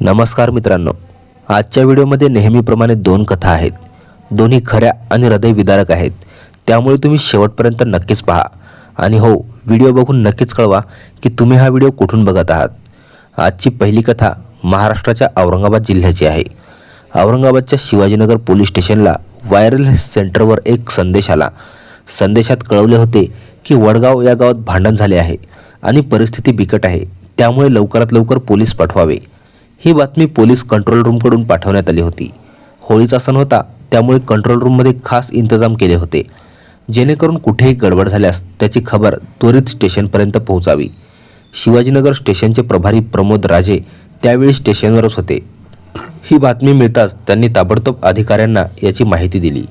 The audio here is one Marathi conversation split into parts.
नमस्कार मित्रांनो. आजच्या व्हिडिओमध्ये नेहमीप्रमाणे दोन कथा आहेत. दोन्ही खऱ्या आणि हृदयविदारक आहेत. त्यामुळे तुम्ही शेवटपर्यंत नक्कीच पहा. आणि हो व्हिडिओ बघून नक्कीच कळवा की तुम्ही हा व्हिडिओ कुठून बघत आहात. आजची पहिली कथा महाराष्ट्राच्या औरंगाबाद जिल्ह्याची आहे. औरंगाबादच्या शिवाजीनगर पोलीस स्टेशनला व्हायरल सेंटरवर एक संदेश आला. संदेशात कळवले होते की वडगाव या गावात भांडण झाले आहे आणि परिस्थिती बिकट आहे. त्यामुळे लवकरात लवकर पोलीस पाठवावे. ही बातमी पोलीस कंट्रोल रूमकडून पाठवण्यात आली होती. होळीचा सण होता त्यामुळे कंट्रोल रूममध्ये खास इंतजाम केले होते. जेणेकरून कुठेही गडबड झाल्यास त्याची खबर त्वरित स्टेशनपर्यंत पोहोचावी. शिवाजीनगर स्टेशनचे प्रभारी प्रमोद राजे त्यावेळी स्टेशनवरच होते. ही बातमी मिळताच त्यांनी ताबडतोब अधिकाऱ्यांना याची माहिती दिली.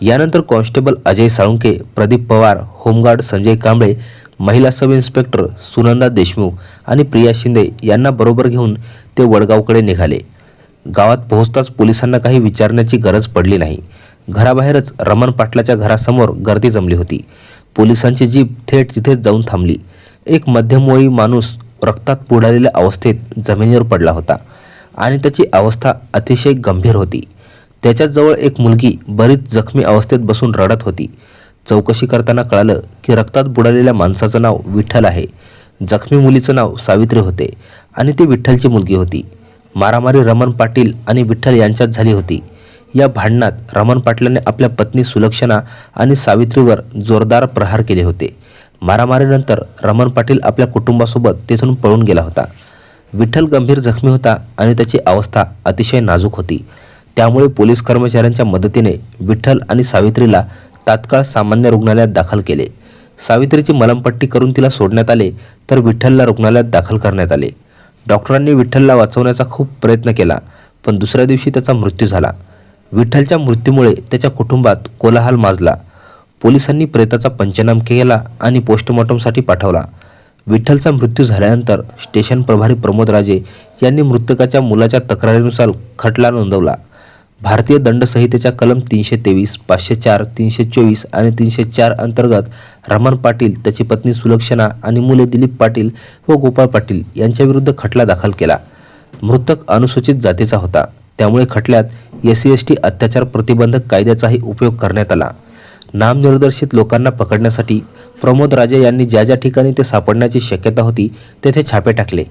यानंतर constable Ajay Salunke Pradeep Pawar home guard Sanjay Kamble महिला सब इन्स्पेक्टर सुनंदा देशमुख आणि प्रिया शिंदे यांना बरोबर घेऊन ते वडगावकडे निघाले. गावात पोहोचताच पोलिसांना काही विचारण्याची गरज पडली नाही. घराबाहेरच रमण पाटलाच्या घरासमोर गर्दी जमली होती. पोलिसांची जीप थेट तिथेच जाऊन थांबली. एक मध्यमवयी माणूस रक्तात बुडालेल्या अवस्थेत जमिनीवर पडला होता आणि त्याची अवस्था अतिशय गंभीर होती. त्याच्याजवळ एक मुलगी बरीच जखमी अवस्थेत बसून रडत होती. चौकशी करताना कळालं की रक्तात बुडालेल्या माणसाचं नाव विठ्ठल आहे. जखमी मुलीचं नाव सावित्री होते आणि ती विठ्ठलची मुलगी होती. मारामारी रमण पाटील आणि विठ्ठल यांच्यात झाली होती. या भांडणात रमण पाटलाने आपल्या पत्नी सुलक्षणा आणि सावित्रीवर जोरदार प्रहार केले होते. मारामारीनंतर रमण पाटील आपल्या कुटुंबासोबत तेथून पळून गेला होता. विठ्ठल गंभीर जखमी होता आणि त्याची अवस्था अतिशय नाजूक होती. त्यामुळे पोलीस कर्मचाऱ्यांच्या मदतीने विठ्ठल आणि सावित्रीला तात्काळ सामान्य रुग्णालयात दाखल केले. सावित्रीची मलमपट्टी करून तिला सोडण्यात आले तर विठ्ठलला रुग्णालयात दाखल करण्यात आले. डॉक्टरांनी विठ्ठलला वाचवण्याचा खूप प्रयत्न केला पण दुसऱ्या दिवशी त्याचा मृत्यू झाला. विठ्ठलच्या मृत्यूमुळे त्याच्या कुटुंबात कोलाहल माजला. पोलिसांनी प्रेताचा पंचनाम केला आणि पोस्टमॉर्टमसाठी पाठवला. विठ्ठलचा मृत्यू झाल्यानंतर स्टेशन प्रभारी प्रमोद राजे यांनी मृतकाच्या मुलाच्या तक्रारीनुसार खटला नोंदवला. भारतीय दंडसंहितेच्या कलम तीनशे तेवीस पाचशे चार तीनशे चोवीस आणि तीनशे चार अंतर्गत रमण पाटील त्याची पत्नी सुलक्षणा आणि मुले दिलीप पाटील व गोपाळ पाटील यांच्याविरुद्ध खटला दाखल केला. मृतक अनुसूचित जातीचा होता. त्यामुळे खटल्यात एस सी एस टी अत्याचार प्रतिबंधक कायद्याचाही उपयोग करण्यात आला. नामनिर्दर्शित लोकांना पकडण्यासाठी प्रमोद राजे यांनी ज्या ज्या ठिकाणी ते सापडण्याची शक्यता होती तेथे छापे टाकले.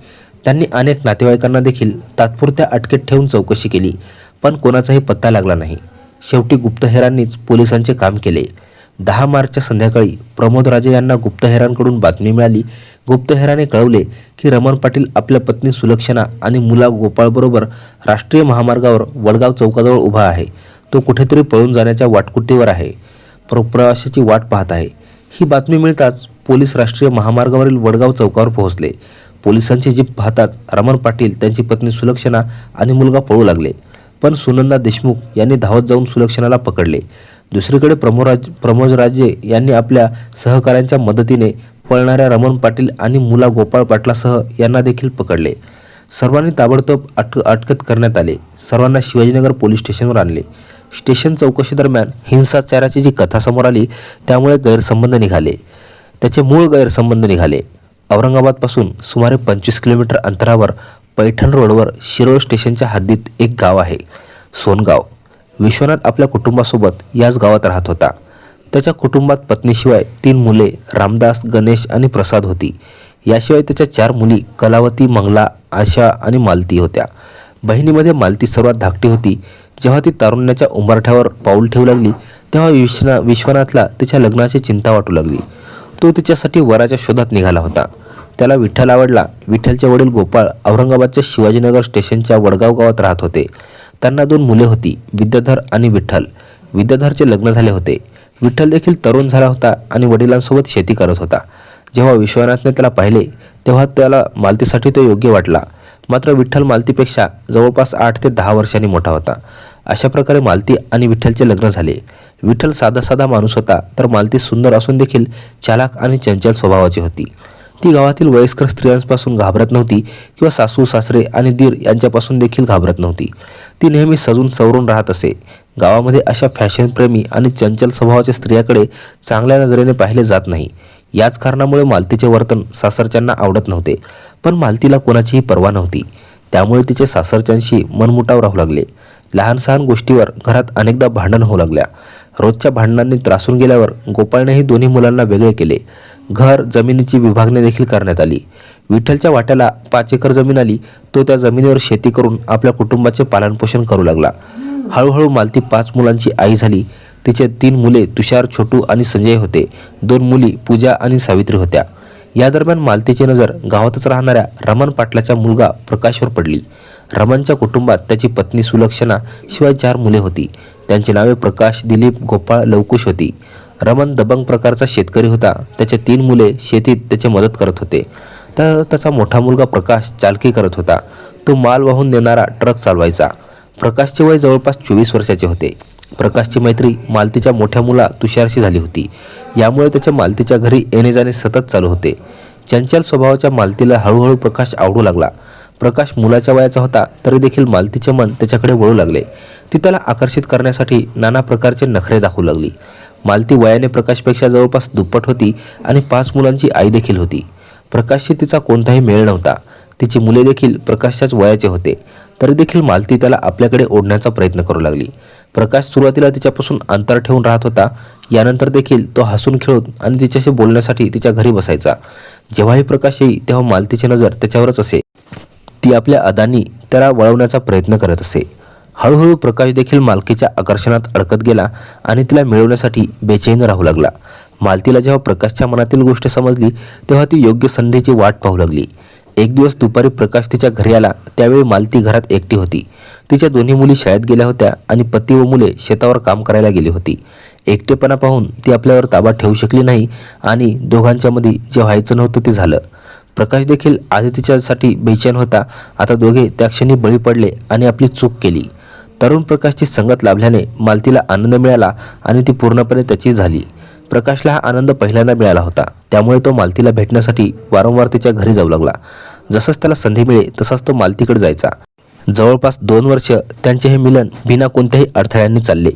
त्यांनी अनेक नातेवाईकांना देखील तात्पुरत्या अटकेत ठेवून चौकशी केली. पण कोणाचाही पत्ता लागला नाही. शेवटी गुप्तहेरांनीच पोलिसांचे काम केले. दहा मार्चच्या संध्याकाळी प्रमोदराजे यांना गुप्तहेरांकडून बातमी मिळाली. गुप्तहेराने कळवले की रमण पाटील आपल्या पत्नी सुलक्षणा आणि मुला गोपाळबरोबर राष्ट्रीय महामार्गावर वडगाव चौकाजवळ उभा आहे. तो कुठेतरी पळून जाण्याच्या वाटकुटीवर आहे. प्र प्रवाशाची वाट पाहत आहे. ही बातमी मिळताच पोलीस राष्ट्रीय महामार्गावरील वडगाव चौकावर पोहोचले. पोलिसांची जीप पाहताच रमण पाटील त्यांची पत्नी सुलक्षणा आणि मुलगा पळू लागले. पण सुनंदा देशमुख यांनी धावत जाऊन सुलक्षणाला पकडले. दुसरीकडे प्रमोराज प्रमोद राजे यांनी आपल्या सहकाऱ्यांच्या मदतीने पळणाऱ्या रमण पाटील आणि मुला गोपाळ पाटलासह यांना देखील पकडले. सर्वांनी ताबडतोब अट अटकत करण्यात आले. सर्वांना शिवाजीनगर पोलीस स्टेशनवर आणले. स्टेशन चौकशीदरम्यान हिंसाचाराची जी कथा समोर आली त्यामुळे गैरसंबंध निघाले. त्याचे मूळ गैरसंबंध निघाले. औरंगाबादपासून सुमारे पंचवीस किलोमीटर अंतरावर पैठण रोडवर शिरोळ स्टेशनच्या हद्दीत एक गाव आहे. सोनगाव. विश्वनाथ आपल्या कुटुंबासोबत याच गावात राहत होता. त्याच्या कुटुंबात पत्नीशिवाय तीन मुले रामदास गणेश आणि प्रसाद होती. याशिवाय त्याच्या चार मुली कलावती मंगला आशा आणि मालती होत्या. बहिणीमध्ये मालती सर्वात धाकटी होती. जेव्हा ती तारुण्याच्या उंबरठ्यावर पाऊल ठेवू लागली तेव्हा विश्वना विश्वनाथला तिच्या लग्नाची चिंता वाटू लागली. तो तिच्यासाठी वराच्या शोधात निघाला होता. त्याला विठ्ठल आवडला. विठ्ठलचे वडील गोपाळ औरंगाबादच्या शिवाजीनगर स्टेशनच्या वडगाव गावात राहत होते. त्यांना दोन मुले होती विद्याधर आणि विठ्ठल. विद्याधरचे लग्न झाले होते. विठ्ठल देखील तरुण झाला होता आणि वडिलांसोबत शेती करत होता. जेव्हा विश्वनाथने त्याला पाहिले तेव्हा त्याला मालतीसाठी तो योग्य वाटला. मात्र विठ्ठल मालतीपेक्षा जवळपास आठ ते दहा वर्षांनी मोठा होता. अशा प्रकारे मालती आणि विठ्ठलचे लग्न झाले. विठ्ठल साधा साधा माणूस होता तर मालती सुंदर असून देखील चालाक आणि चंचल स्वभावाची होती. ती गावातील वयस्कर स्त्रियांपासून घाबरत नव्हती किंवा सासू सासरे आणि दीर यांच्यापासून देखील घाबरत नव्हती. ती नेहमी सजून सवरून राहत असे. गावामध्ये अशा फॅशनप्रेमी आणि चंचल स्वभावाच्या स्त्रियाकडे चांगल्या नजरेने पाहिले जात नाही. याच कारणामुळे मालतीचे वर्तन सासरच्यांना आवडत नव्हते पण मालतीला कोणाचीही पर्वा नव्हती. त्यामुळे तिचे सासरच्यांशी मनमुटाव राहू लागले. लहान सहान गोष्टीवर घरात अनेकदा भांडण होऊ लागल्या. रोजच्या भांडणांनी त्रासून गेल्यावर गोपाळनेही दोन्ही मुलांना वेगळे केले. घर जमिनीची विभागणी देखील करण्यात आली. विठ्ठलच्या वाट्याला पाच एकर जमीन आली तो त्या जमिनीवर शेती करून आपल्या कुटुंबाचे पालनपोषण करू लागला. हळूहळू मालती पाच मुलांची आई झाली. तिचे तीन मुले तुषार छोटू आणि संजय होते. दोन मुली पूजा आणि सावित्री होत्या. या दरम्यान मालतीची नजर गावातच राहणाऱ्या रमण पाटलाच्या मुलगा प्रकाशवर पडली. रमणच्या कुटुंबात त्याची पत्नी सुलक्षणा शिवाय चार मुले होती. त्यांची नावे प्रकाश दिलीप गोपाळ लवकुश होती. रमण दबंग प्रकारचा शेतकरी होता. त्याचे तीन मुले शेतीत त्याची मदत करत होते. तर त्याचा मोठा मुलगा प्रकाश चालकी करत होता. तो माल वाहून नेणारा ट्रक चालवायचा. प्रकाशचे वय जवळपास चोवीस वर्षाचे होते. प्रकाशची मैत्री मालतीच्या मोठ्या मुला तुषारशी झाली होती. यामुळे त्याच्या मालतीच्या घरी येणे जाणे सतत चालू होते. चंचल स्वभावाच्या मालतीला हळूहळू प्रकाश आवडू लागला. प्रकाश मुलाच्या वयाचा होता तरी देखील मालतीचे मन त्याच्याकडे वळू लागले. ती त्याला आकर्षित करण्यासाठी नाना प्रकारचे नखरे दाखवू लागली. मालती वयाने प्रकाशपेक्षा जवळपास दुप्पट होती आणि पाच मुलांची आई देखील होती. प्रकाशशी तिचा कोणताही मेळ नव्हता. तिची मुले देखील प्रकाशच्याच वयाचे होते. तरी देखील मालती त्याला आपल्याकडे ओढण्याचा प्रयत्न करू लागली. प्रकाश सुरुवातीला तिच्यापासून अंतर ठेवून राहत होता. यानंतर देखील तो हसून खेळून आणि तिच्याशी बोलण्यासाठी तिच्या घरी बसायचा. जेव्हाही प्रकाश येई तेव्हा मालतीची नजर त्याच्यावरच असे. ती आपल्या अदानी त्याला वळवण्याचा प्रयत्न करत असे. हळूहळू प्रकाश देखील मालकीच्या आकर्षणात अडकत गेला आणि तिला मिळवण्यासाठी बेचैन राहू लागला. मालतीला जेव्हा प्रकाशच्या मनातील गोष्ट समजली तेव्हा ती योग्य संधीची वाट पाहू लागली. एक दिवस दुपारी प्रकाश तिच्या घरी आला त्यावेळी मालती घरात एकटी होती. तिच्या दोन्ही मुली शाळेत गेल्या होत्या आणि पती व मुले शेतावर काम करायला गेली होती. एकटेपणा पाहून ती आपल्यावर ताबा ठेवू शकली नाही आणि दोघांच्यामध्ये जे व्हायचं नव्हतं ते झालं. प्रकाश देखील आधी तिच्यासाठी बेचैन होता. आता दोघे त्या क्षणी बळी पडले आणि आपली चूक केली. तरुण प्रकाशची संगत लाभल्याने मालतीला आनंद मिळाला आणि ती पूर्णपणे त्याची झाली. प्रकाशला हा आनंद पहिल्यांदा मिळाला होता. त्यामुळे तो मालतीला भेटण्यासाठी वारंवार तिच्या घरी जाऊ लागला. जसंच त्याला संधी मिळे तसाच तो मालतीकडे जायचा. जवळपास दोन वर्ष त्यांचे हे मिलन बिना कोणत्याही अडथळ्यांनी चालले.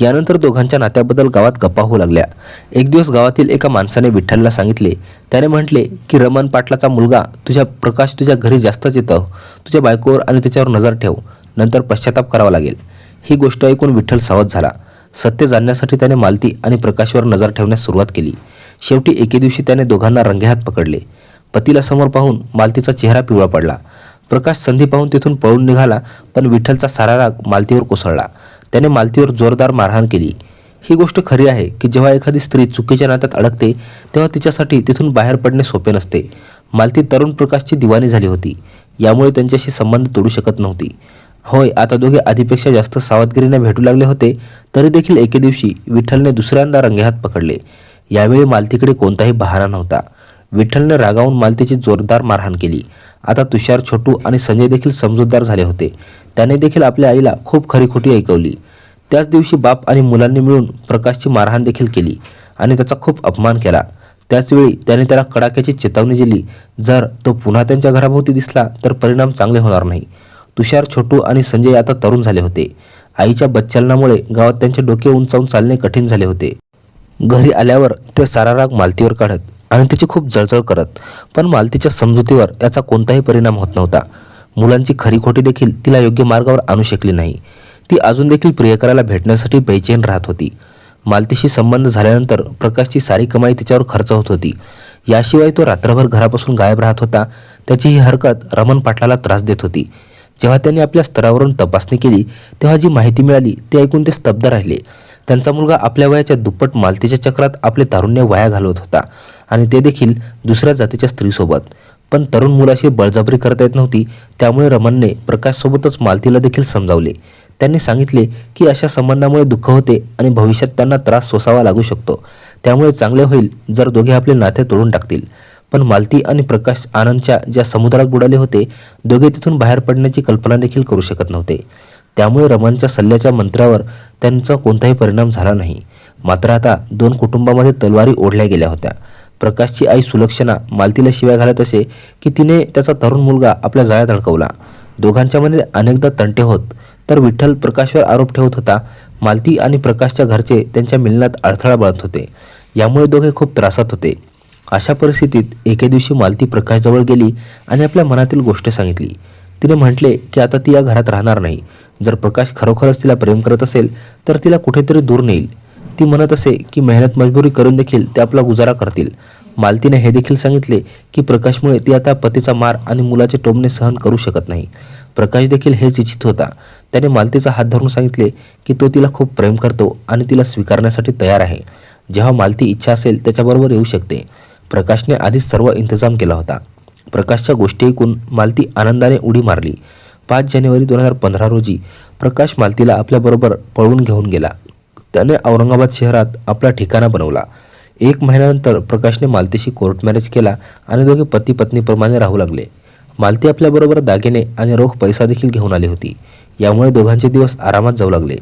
यानंतर दोघांच्या नात्याबद्दल गावात गप्पा होऊ लागल्या. एक दिवस गावातील एका माणसाने विठ्ठलला सांगितले. त्याने म्हटले की रमण पाटलाचा मुलगा तुझ्या प्रकाश तुझ्या घरी जास्तच येतो. तुझ्या बायकोवर आणि त्याच्यावर नजर ठेव. नंतर पश्चाताप करावा लागेल. ही गोष्ट ऐकून विठ्ठल सावध झाला. सत्य जाणण्यासाठी त्याने मालती आणि प्रकाशवर नजर ठेवण्यास सुरुवात केली. शेवटी एके दिवशी त्याने दोघांना रंगेहात पकडले. पतीला समोर पाहून मालतीचा चेहरा पिवळा पडला. प्रकाश संधी पाहून तिथून पळून निघाला पण विठ्ठलचा सारा राग मालतीवर कोसळला. त्याने मालतीवर जोरदार मारहाण केली. ही गोष्ट खरी आहे की जेव्हा एखादी स्त्री चुकीच्या नात्यात अडकते तेव्हा तिच्यासाठी तिथून बाहेर पडणे सोपे नसते. मालती तरुण प्रकाशची दिवाणी झाली होती. यामुळे त्यांच्याशी संबंध तोडू शकत नव्हती. होय आता दोघे आधीपेक्षा जास्त सावधगिरीने भेटू लागले होते तरी देखील एके दिवशी विठ्ठलने दुसऱ्यांदा रंगेहात पकडले. यावेळी मालतीकडे कोणताही बहारा नव्हता. विठ्ठलने रागावून मालतीची जोरदार मारहाण केली. आता तुषार छोटू आणि संजय देखील समजूतदार झाले होते. त्याने देखील आपल्या आईला खूप खरीखोटी ऐकवली. त्याच दिवशी बाप आणि मुलांनी मिळून प्रकाशची मारहाण देखील केली आणि त्याचा खूप अपमान केला. त्याचवेळी त्याने त्याला कडाक्याची चेतावणी दिली. जर तो पुन्हा त्यांच्या घराभोवती दिसला तर परिणाम चांगले होणार नाही. तुषार छोटू आणि संजय आता तरुण झाले होते. आईच्या बच्चलनामुळे गावात त्यांचे डोके उंचावून चालणे कठीण झाले होते. घरी आल्यावर ते सारा राग मालतीवर काढत आणि तिची खूप जळजळ करत. पण मालतीच्या समजुतीवर याचा कोणताही परिणाम होत नव्हता. मुलांची खरी खोटी देखील तिला योग्य मार्गावर आणू शकली नाही. ती अजून देखील प्रियकराला भेटण्यासाठी बेचैन राहत होती. मालतीशी संबंध झाल्यानंतर प्रकाशची सारी कमाई तिच्यावर खर्च होत होती. याशिवाय तो रात्रभर घरापासून गायब राहत होता. त्याची ही हरकत रमण पाटलाला त्रास देत होती. जेव्हा त्यांनी आपल्या स्तरावरून तपासणी केली तेव्हा जी माहिती मिळाली ते ऐकून ते स्तब्ध राहिले. त्यांचा मुलगा आपल्या वयाच्या दुप्पट मालतीच्या चक्रात आपले तारुण्य वाया घालवत होता आणि ते देखील दुसऱ्या जातीच्या स्त्रीसोबत. पण तरुण मुलाशी बळजबरी करता येत नव्हती त्यामुळे रमणने प्रकाशसोबतच मालतीला देखील समजावले. त्यांनी सांगितले की अशा संबंधामुळे दुःख होते आणि भविष्यात त्यांना त्रास सोसावा लागू शकतो. त्यामुळे चांगले होईल जर दोघे आपले नाते तोडून टाकतील. पण मालती आणि प्रकाश आनंदच्या ज्या समुद्रात बुडाले होते दोघे तिथून बाहेर पडण्याची कल्पना देखील करू शकत नव्हते. त्यामुळे रमणच्या सल्ल्याच्या मंत्रावर त्यांचा कोणताही परिणाम झाला नाही. मात्र आता दोन कुटुंबामध्ये तलवारी ओढल्या गेल्या होत्या. प्रकाशची आई सुलक्षणा मालतीला शिव्या घालत असे की तिने त्याचा तरुण मुलगा आपल्या जाळ्यात अडकवला. दोघांच्यामध्ये अनेकदा तंटे होत तर विठ्ठल प्रकाशवर आरोप ठेवत होता मालती आणि प्रकाशच्या घरचे त्यांच्या मिलनात अडथळा बळत होते. यामुळे दोघे खूप त्रासात होते. अशा परिस्थितीत एके दिवशी मालती प्रकाशजवळ गेली आणि आपल्या मनातील गोष्ट सांगितली. तिने म्हटले की आता ती या घरात राहणार नाही. जर प्रकाश खरोखरच तिला प्रेम करत असेल तर तिला कुठेतरी दूर नेईल. ती म्हणत असे की मेहनत मजबुरी करून देखील ते आपला गुजारा करतील. मालतीने हे देखील सांगितले की प्रकाशमुळे ती आता पतीचा मार आणि मुलाचे टोमणे सहन करू शकत नाही. प्रकाश देखील हेच इच्छित होता. त्याने मालतीचा हात धरून सांगितले की तो तिला खूप प्रेम करतो आणि तिला स्वीकारण्यासाठी तयार आहे. जेव्हा मालती इच्छा असेल त्याच्याबरोबर येऊ शकते. प्रकाशने आधीच सर्व इंतजाम केला होता. प्रकाशच्या गोष्टी ऐकून मालती आनंदाने उडी मारली. पाच जानेवारी दोन हजार पंधरा रोजी प्रकाश मालतीला आपल्याबरोबर पळवून घेऊन गेला. त्याने औरंगाबाद शहरात आपला ठिकाणा बनवला. एक महिन्यानंतर प्रकाशने मालतीशी कोर्ट मॅरेज केला आणि दोघे पती पत्नीप्रमाणे राहू लागले. मालती आपल्याबरोबर दागिने आणि रोख पैसा देखील घेऊन आली होती. यामुळे दोघांचे दिवस आरामात जाऊ लागले.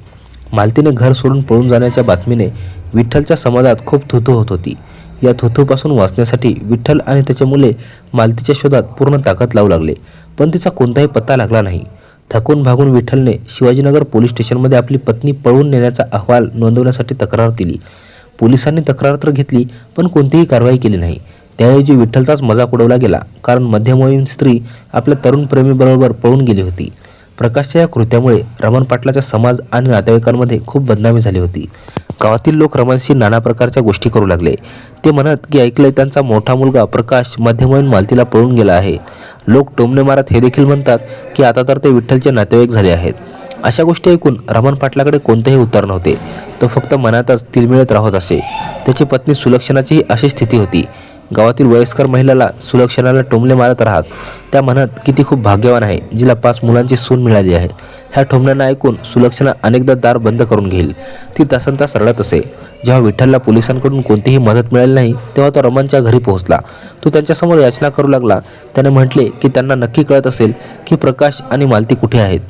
मालतीने घर सोडून पळून जाण्याच्या बातमीने विठ्ठलच्या समाजात खूप थुथू होत होती. या थुथूपासून वाचण्यासाठी विठ्ठल आणि त्याचे मुले मालतीच्या शोधात पूर्ण ताकद लावू लागले. पण तिचा कोणताही पत्ता लागला नाही. थकून भागून विठ्ठलने शिवाजीनगर पोलीस स्टेशनमध्ये आपली पत्नी पळवून नेण्याचा अहवाल नोंदवण्यासाठी तक्रार दिली पोलिसांनी तक्रार तर घेतली पण कोणतीही कारवाई केली नाही. त्याऐवजी विठ्ठलचाच मजाक उडवला गेला कारण मध्यमवयीन स्त्री आपल्या तरुण प्रेमीबरोबर पळून गेली होती. प्रकाशच्या या कृत्यामुळे रमण पाटलाच्या समाज आणि नातेवाईकांमध्ये खूप बदनामी झाली होती. गावातील लोक रमणशी नाना प्रकारच्या गोष्टी करू लागले. ते म्हणत की ऐकलंय त्यांचा मोठा मुलगा प्रकाश मध्यमहीन मालतीला पळून गेला आहे. लोक टोमणे मारत हे देखील म्हणतात की आता तर ते विठ्ठलचे नातेवाईक झाले आहेत. अशा गोष्टी ऐकून रमण पाटलाकडे कोणतेही उत्तर नव्हते. तो फक्त मनातच तिलमिळत राहत असे. त्याची पत्नी सुलक्षणाचीही अशी स्थिती होती. गावातील वयस्कर महिलाला सुलक्षणाला टोमले मारत राहत. त्या म्हणत की ती खूप भाग्यवान आहे जिला पाच मुलांची सून मिळाली आहे. ह्या ठोमण्यांना ऐकून सुलक्षणा अनेकदा दार बंद करून घेईल. ती तासन तास रडत असे. जेव्हा विठ्ठलला पोलिसांकडून कोणतीही मदत मिळाली नाही तेव्हा तो रमणच्या घरी पोहोचला. तो त्यांच्यासमोर याचना करू लागला. त्याने म्हटले की त्यांना नक्की कळत असेल की प्रकाश आणि मालती कुठे आहेत.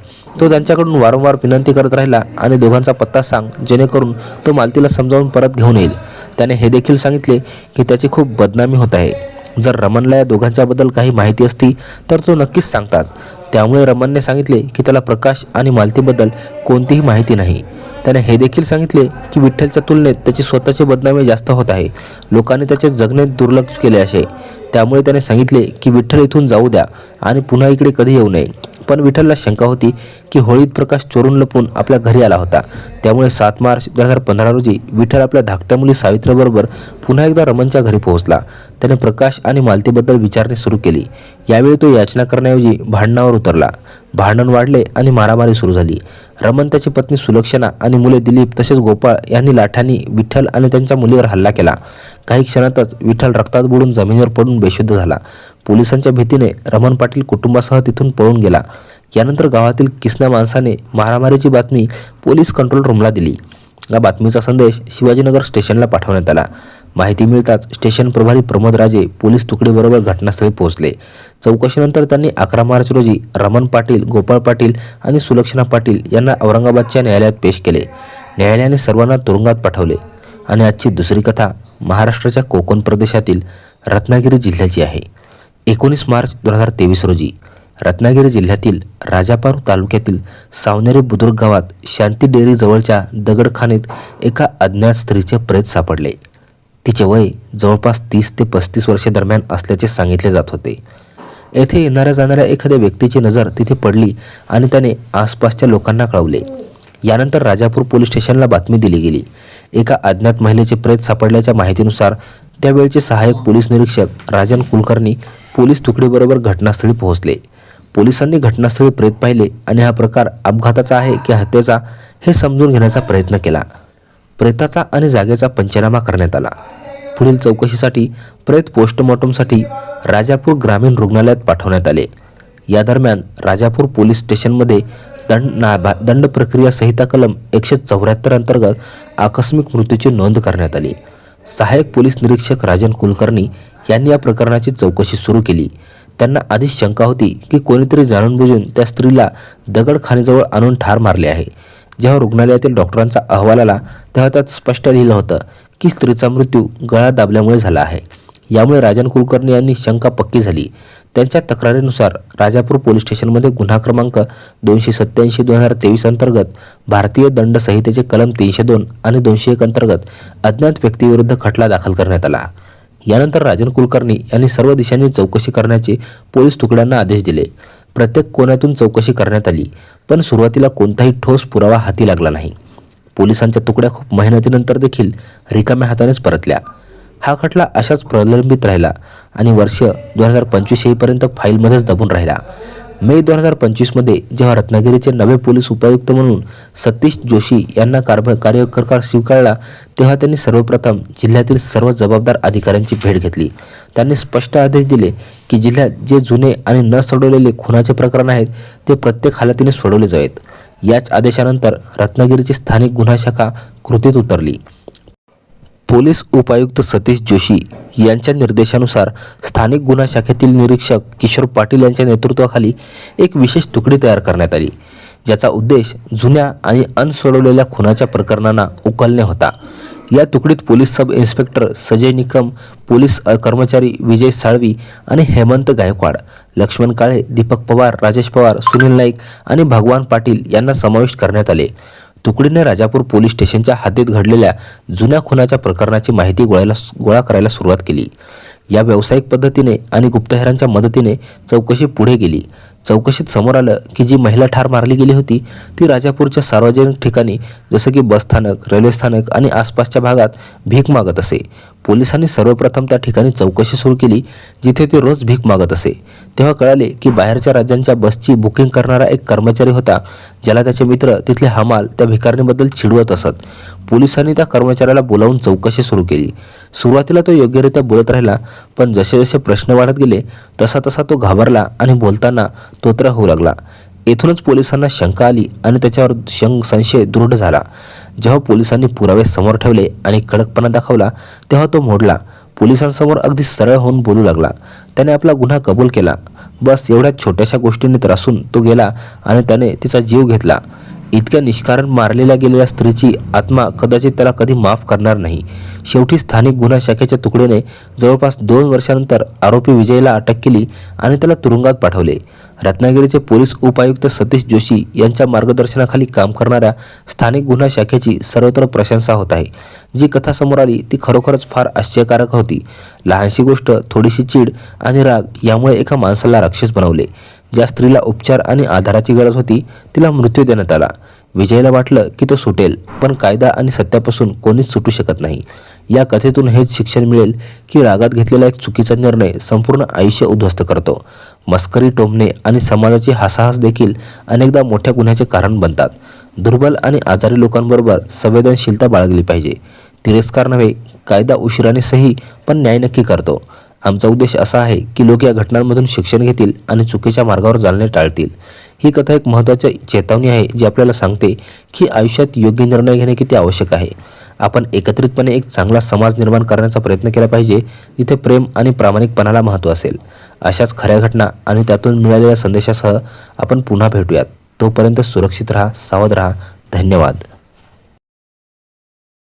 तो त्यांच्याकडून वारंवार विनंती करत राहिला आणि दोघांचा पत्ता सांग जेणेकरून तो मालतीला समजावून परत घेऊन येईल. त्याने हे देखील सांगितले की त्याची खूप बदनामी होत आहे. जर रमनला या दोघांच्याबद्दल काही माहिती असती तर तो नक्कीच सांगताच त्यामुळे रमनने सांगितले की त्याला प्रकाश आणि मालतीबद्दल कोणतीही माहिती नाही. त्याने हे देखील सांगितले की विठ्ठलच्या तुलनेत त्याची स्वतःची बदनामी जास्त होत आहे. लोकांनी त्याचे जगणे दुर्लक्ष केले असे. त्यामुळे त्याने सांगितले की विठ्ठल इथून जाऊ द्या आणि पुन्हा इकडे कधी येऊ नये. पण विठ्ठलला शंका होती की होळीत प्रकाश चोरून लपून आपल्या घरी आला होता. त्यामुळे सात मार्च दोन हजार पंधरा रोजी विठ्ठल आपल्या धाकट्या मुली सावित्रीबरोबर पुन्हा एकदा रमनच्या घरी पोहोचला. त्याने प्रकाश आणि मालतीबद्दल विचारणे सुरू केली. यावेळी तो याचना करण्याऐवजी भांडणावर उतरला. भांडण वाढले आणि मारामारी सुरू झाली. रमन त्याची पत्नी सुलक्षणा आणि मुले दिलीप तसेच गोपाळ यांनी लाठांनी विठ्ठल आणि त्यांच्या मुलीवर हल्ला केला. काही क्षणातच विठ्ठल रक्तात बुडून जमिनीवर पडून बेशुद्ध झाला. पोलिसांच्या भीतीने रमण पाटील कुटुंबासह तिथून पळून गेला. यानंतर गावातील किसना माणसाने मारामारीची बातमी पोलीस कंट्रोल रूमला दिली. या बातमीचा संदेश शिवाजीनगर स्टेशनला पाठवण्यात आला. माहिती मिळताच स्टेशन प्रभारी प्रमोद राजे पोलीस तुकडीबरोबर घटनास्थळी पोहोचले. चौकशीनंतर त्यांनी अकरा मार्च रोजी रमण पाटील गोपाळ पाटील आणि सुलक्षणा पाटील यांना औरंगाबादच्या न्यायालयात पेश केले. न्यायालयाने सर्वांना तुरुंगात पाठवले. आणि आजची दुसरी कथा महाराष्ट्राच्या कोकण प्रदेशातील रत्नागिरी जिल्ह्याची आहे. एकोणीस मार्च दोन हजार तेवीस रोजी रत्नागिरी जिल्ह्यातील राजापार तालुक्यातील सावनेरी बुद्रुक गावात शांती डेअरीजवळच्या दगडखानेत एका अज्ञात स्त्रीचे प्रेत सापडले. तिचे वय जवळपास तीस ते पस्तीस वर्षे असल्याचे सांगितले जात होते. येथे येणाऱ्या जाणाऱ्या एखाद्या व्यक्तीची नजर तिथे पडली आणि त्याने आसपासच्या लोकांना कळवले. यानंतर राजापूर पोलीस स्टेशनला बातमी दिली गेली. एका अज्ञात महिलेचे प्रेत सापडल्याच्या माहितीनुसार त्यावेळचे सहाय्यक पोलीस निरीक्षक राजन कुलकर्णी पोलीस तुकडीबरोबर घटनास्थळी पोहोचले. पोलिसांनी घटनास्थळी प्रेत पाहिले आणि हा प्रकार अपघाताचा आहे की हत्येचा हे समजून घेण्याचा प्रयत्न केला. प्रेताचा आणि जागेचा पंचनामा करण्यात आला. पुढील चौकशीसाठी प्रेत पोस्टमॉर्टमसाठी राजापूर ग्रामीण रुग्णालयात पाठवण्यात आले. या दरम्यान राजापूर पोलीस स्टेशनमध्ये दंड नाभा दंड प्रक्रिया संहिता कलम एकशे चौऱ्याहत्तर अंतर्गत आकस्मिक मृत्यूची नोंद करण्यात आली. सहाय्यक पोलीस निरीक्षक राजन कुलकर्णी यांनी या प्रकरणाची चौकशी सुरू केली. त्यांना आधीच शंका होती की कोणीतरी जाणून बुजून त्या स्त्रीला दगडखानेजवळ आणून ठार मारले आहे. जेव्हा रुग्णालयातील डॉक्टरांचा अहवाल आला तेव्हा त्यात स्पष्ट लिहिलं होतं की स्त्रीचा मृत्यू गळा दाबल्यामुळे झाला आहे. यामुळे राजन कुलकर्णी यांनी शंका पक्की झाली. त्यांच्या तक्रारीनुसार राजापूर पोलीस स्टेशनमध्ये गुन्हा क्रमांक दोनशे सत्त्याऐंशी दोन हजार तेवीस अंतर्गत भारतीय दंड संहितेचे कलम तीनशे दोन आणि दोनशे एक अंतर्गत अज्ञात व्यक्तीविरुद्ध खटला दाखल करण्यात आला. यानंतर राजन कुलकर्णी यांनी सर्व दिशांनी चौकशी करण्याचे पोलीस तुकड्यांना आदेश दिले. प्रत्येक कोण्यातून चौकशी करण्यात आली पण सुरुवातीला कोणताही ठोस पुरावा हाती लागला नाही. पोलिसांच्या तुकड्या खूप मेहनतीनंतर देखील रिकाम्या हातानेच परतल्या. हा खटला अशाच प्रलंबित राहिला आणि वर्ष दोन हजार पंचवीस येईपर्यंत फाईलमध्येच दबून राहिला. मे दोन हजार पंचवीसमध्ये जेव्हा रत्नागिरीचे नवे पोलीस उपायुक्त म्हणून सतीश जोशी यांना कारभ कार्यकर्कार स्वीकारला तेव्हा त्यांनी सर्वप्रथम जिल्ह्यातील सर्व जबाबदार अधिकाऱ्यांची भेट घेतली. त्यांनी स्पष्ट आदेश दिले की जिल्ह्यात जे जुने आणि न सोडवलेले खुनाचे प्रकरण आहेत ते प्रत्येक हालतीने सोडवले जावेत. याच आदेशानंतर रत्नागिरीची स्थानिक गुन्हा शाखा कृतीत उतरली. पोलीस उपायुक्त सतीश जोशी यांच्या निर्देशानुसार स्थानिक गुन्हा शाखेतील निरीक्षक किशोर पाटील यांच्या नेतृत्वाखाली एक विशेष तुकडी तयार करण्यात आली ज्याचा उद्देश जुन्या आणि अनसोडवलेल्या खुनाच्या प्रकरणांना उकलणे होता. या तुकडीत police sub inspector Sajay Nikam police कर्मचारी विजय साळवी आणि हेमंत गायकवाड लक्ष्मण काळे दीपक पवार राजेश पवार सुनील नाईक आणि भगवान पाटील यांना समाविष्ट करण्यात आले. तुकडीने राजापूर पोलीस स्टेशनच्या हद्दीत घडलेल्या जुन्या खुनाच्या प्रकरणाची माहिती गोळायला गोळा करायला सुरुवात केली. या व्यावसायिक पद्धतीने आणि गुप्तहेरांच्या मदतीने चौकशी पुढे गेली. चौकशीत समोर आलं की जी महिला ठार मारली गेली होती ती राजापूरच्या सार्वजनिक ठिकाणी जसं की बसस्थानक रेल्वे स्थानक आणि आसपासच्या भागात भीक मागत असे. पोलिसांनी सर्वप्रथम त्या ठिकाणी चौकशी सुरू केली जिथे ते रोज भीक मागत असे. तेव्हा कळाले की बाहेरच्या राज्यांच्या बसची बुकिंग करणारा एक कर्मचारी होता ज्याला त्याचे मित्र तिथले हमाल त्या भिकारणीबद्दल चिडवत असत. पोलिसांनी त्या कर्मचाऱ्याला बोलावून चौकशी सुरू केली. सुरुवातीला तो योग्यरित्या बोलत राहिला पण जसे जसे प्रश्न वाढत गेले तसा तसा तो घाबरला आणि बोलताना तोत्रा होऊ लागला. येथूनच पोलिसांना शंका आली आणि त्याच्यावर शंक संशय दृढ झाला. जेव्हा पोलिसांनी पुरावे समोर ठेवले आणि कडकपणा दाखवला तेव्हा तो मोडला. पोलिसांसमोर अगदी सरळ होऊन बोलू लागला. त्याने आपला गुन्हा कबूल केला. बस एवढ्या छोट्याशा गोष्टीने त्रासून तो गेला आणि त्याने तिचा जीव घेतला. इतक्या निष्कारण मारलेल्या गेलेल्या स्त्रीची आत्मा कदाचित त्याला कधी माफ करणार नाही. शेवटी स्थानिक गुन्हा शाखेच्या तुकडीने जवळपास दोन वर्षानंतर आरोपी विजयला अटक केली आणि त्याला तुरुंगात पाठवले. रत्नागिरीचे पोलीस उपायुक्त सतीश जोशी यांच्या मार्गदर्शनाखाली काम करणाऱ्या स्थानिक गुन्हा शाखेची सर्वत्र प्रशंसा होत आहे. जी कथा समोर आली ती खरोखरच फार आश्चर्यकारक होती. लहानशी गोष्ट थोडीशी चीड आणि राग यामुळे एका माणसाला राक्षस बनवले. ज्या स्त्रीला उपचार आणि आधाराची गरज होती तिला मृत्यू देण्यात आला. विजयला वाटलं की तो सुटेल पण कायदा आणि सत्यापासून कोणीच सुटू शकत नाही. या कथेतून हेच शिक्षण मिळेल की रागात घेतलेला एक चुकीचा निर्णय संपूर्ण आयुष्य उद्ध्वस्त करतो. मस्करी टोमणे आणि समाजाची हासाहास देखील अनेकदा मोठ्या गुन्ह्याचे कारण बनतात. दुर्बल आणि आजारी लोकांबरोबर संवेदनशीलता बाळगली पाहिजे. तिरस्कार नव्हे कायदा उशिराने सही पण न्याय नक्की करतो. आमचा उद्देश असा आहे की लोक या घटनांमधून शिक्षण घेतील आणि चुकीच्या मार्गावर जालणे टाळतील. ही कथा एक महत्त्वाची चेतावणी आहे जी आपल्याला सांगते की आयुष्यात योग्य निर्णय घेणे किती आवश्यक आहे. आपण एकत्रितपणे एक चांगला समाज निर्माण करण्याचा प्रयत्न केला पाहिजे जिथे प्रेम आणि प्रामाणिकपणाला महत्त्व असेल. अशाच खऱ्या घटना आणि त्यातून मिळालेल्या संदेशासह आपण पुन्हा भेटूयात. तोपर्यंत सुरक्षित राहा सावध राहा. धन्यवाद.